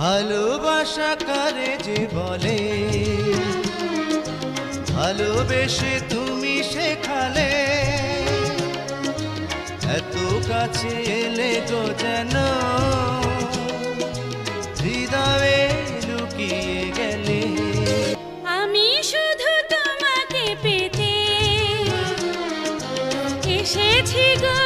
ভালোবাসা কারে যে বলে? ভালোবেসে তুমি শেখালে। এত কাছে এলে গো যেন হৃদয়ে লুকিয়ে গেলে। আমি শুধু তোমাকে পেতে এসেছি গো।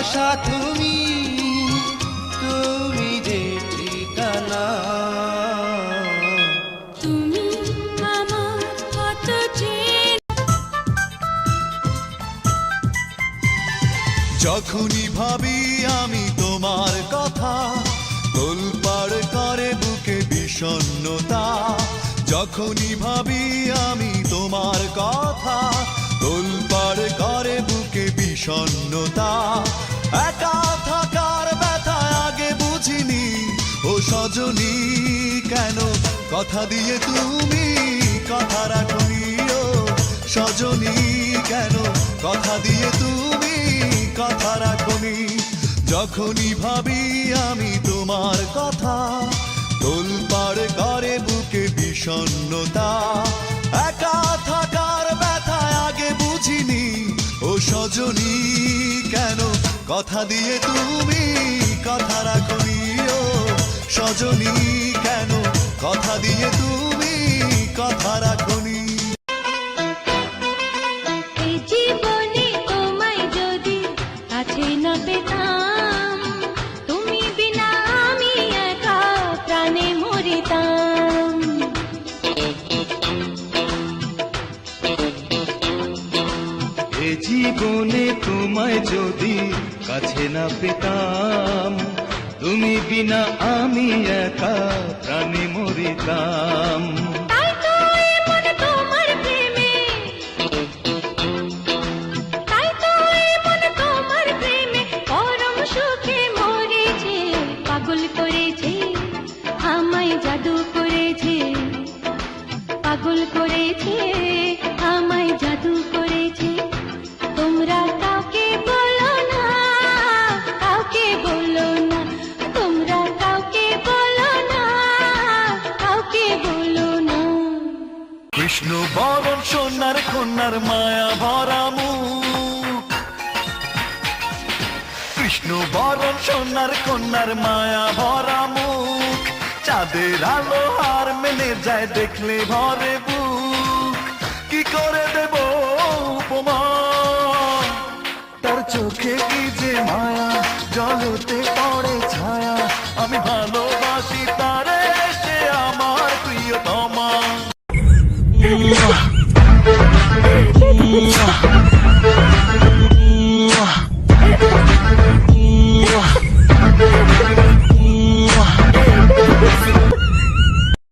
আশা তুমি তুমি যে ঠিকানা। তুমি আমার কত যখনই ভাবি আমি তোমার কথা তোলপাড় করে বুকে বিষণ্ণতা। যখনই ভাবি আমি তোমার কথা তোলপাড় করে বুকে বিষণ্ণতা। সজনী, কেন কথা দিয়ে তুমি কথা রাখনি ও সজনী, কেন কথা দিয়ে তুমি কথা রাখনি? যখনই ভাবি আমি তোমার কথা তোলপাড় করে বুকে বিষণ্ণতা। একা থাকার ব্যথা আগে বুঝিনি। ও সজনী, কেন কথা দিয়ে তুমি সজনী কেন? কথা দিয়ে তুমি কথা রাখনি। জীবনে তোমায় যদি কাছে না পেতাম তুমি বিনা আমি একা প্রাণে মরিতাম। এ জীবনে তোমায় যদি কাছে না পেতাম তুমি বিনা আমি একা প্রাণে মরিতাম। তাই তো কৃষ্ণ বরণ, সোনার কন্যার মায়া ভরা মুখ কৃষ্ণ বরণ, সোনার কন্যার মায়া ভরা মুখ চাঁদের আলো হার মেলে যায় দেখলে ভরে Ooh.